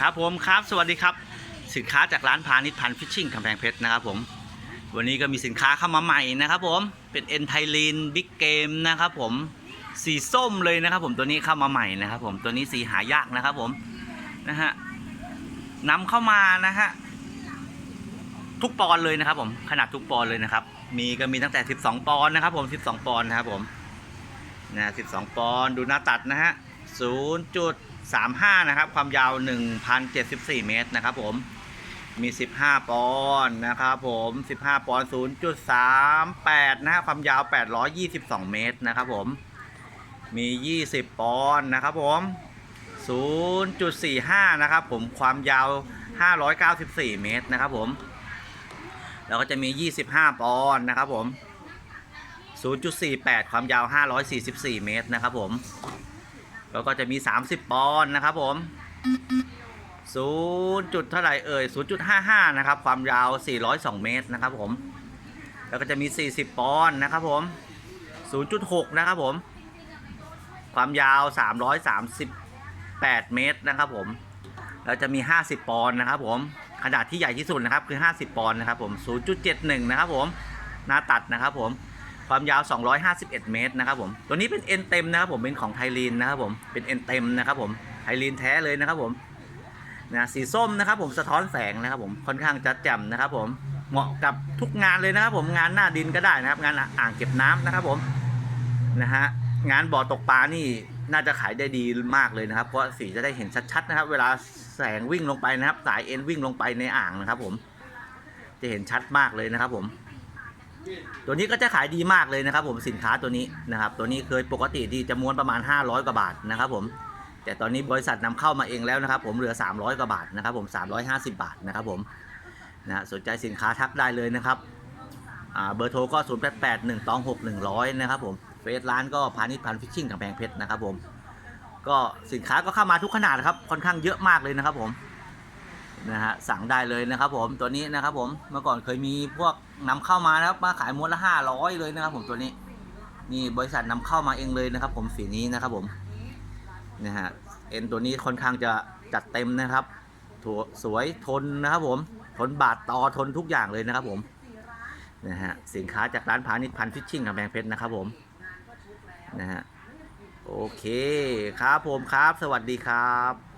ครับผมครับสวัสดีครับ สินค้าจากร้านพาณิชย์พันฟิชชิ่งกำแพงเพชรนะครับผมวันนี้ก็มีสินค้าเข้ามาใหม่นะครับผมเป็นเอ็นไทลีนบิ๊กเกมนะครับผมสีส้มเลยนะครับผมตัวนี้เข้ามาใหม่นะครับผมตัวนี้สีหายากนะครับผมนะฮะนำเข้ามานะฮะทุกปอนเลยนะครับผมขนาดทุกปอนเลยนะครับ มีก็มีตั้งแต่ 12 ปอนนะครับผม 12 ปอนนะครับผมนะ12 ปอนดูหน้าตัดนะฮะ 35 นะครับ ความยาว 1,074 เมตรนะครับผม มี 15 ปอนด์นะครับผม 15 ปอนด์0.38 นะฮะความยาว 822 เมตรนะครับผม มี 20 ปอนด์นะครับผม 0.45 นะครับผม ความยาว 594 เมตรนะครับผม แล้วก็จะมี 25 ปอนด์นะครับผม 0.48 ความยาว 544 เมตรนะครับผม แล้วก็จะมี 30 ปอนด์นะครับผม 0. จุดเท่าไหร่เอ่ย0.55นะครับ ความยาว 402 เมตรนะครับผม แล้วก็จะมี 40 ปอนด์นะครับผม0.6นะครับผม ความยาว 338 เมตรนะครับผม แล้วจะมี 50 ปอนด์นะครับผมขนาดที่ใหญ่ที่สุดนะครับคือ 50 ปอนด์นะครับผม 0.71 นะครับผม หน้าตัดนะครับผม ความยาว 251 เมตรนะครับผมตัวนี้เป็นเอ็นเต็มนะครับผมเป็นของไทลีนนะครับผมเป็นเอ็นเต็มนะครับผมไทลีนแท้เลยนะครับผมนะสีส้มนะครับผมสะท้อนแสงนะครับผมค่อนข้างจะแจ่มนะครับผมเหมาะกับทุกงานเลยนะครับผมงานหน้าดินก็ได้นะครับ งานอ่างเก็บน้ำนะครับผมนะฮะงานบ่อตกปลานี่น่าจะขายได้ดีมากเลยนะครับ เพราะสีจะได้เห็นชัดๆนะครับ เวลาแสงวิ่งลงไปนะครับ สายเอ็นวิ่งลงไปในอ่างนะครับผม จะเห็นชัดมากเลยนะครับผม ตัวนี้ก็จะขายดีมากเลยนะครับ ผมสินค้าตัวนี้นะครับ ตัวนี้เคยปกติที่จะม้วนประมาณ 500 กว่าบาทนะครับ ผม แต่ตอนนี้บริษัทนำเข้ามาเองแล้วนะครับ ผมเหลือ 300 กว่าบาทนะครับ ผม 350 บาทนะครับ ผมนะสนใจสินค้าทักได้เลยนะครับเบอร์โทรก็ 0 8 8 1 2 6 100 นะครับผมเฟซร้านก็พาณิชย์พันฟิชชิ่งกำแพงเพชรนะครับผมก็สินค้าก็เข้ามาทุกขนาดครับค่อนข้างเยอะมากเลยนะครับผม นะฮะสั่งได้เลยนะครับผมตัวนี้นะครับผมเมื่อก่อนเคยมีพวกนำเข้ามานะครับมาขายมวนละ500เลยนะครับผมตัวนี้ นี่บริษัทนำเข้ามาเองเลยนะครับ ผมสีนี้นะครับผมนะฮะเอ็นตัวนี้ค่อนข้างจะจัดเต็มนะครับถัวสวยทนนะครับผมทนบาดตอทนทุกอย่างเลยนะครับผมนะฮะสินค้าจากร้านพาณิชย์พันฟิชชิ่งกำแพงเพชรนะครับผมนะฮะโอเคครับผมครับ สวัสดีครับ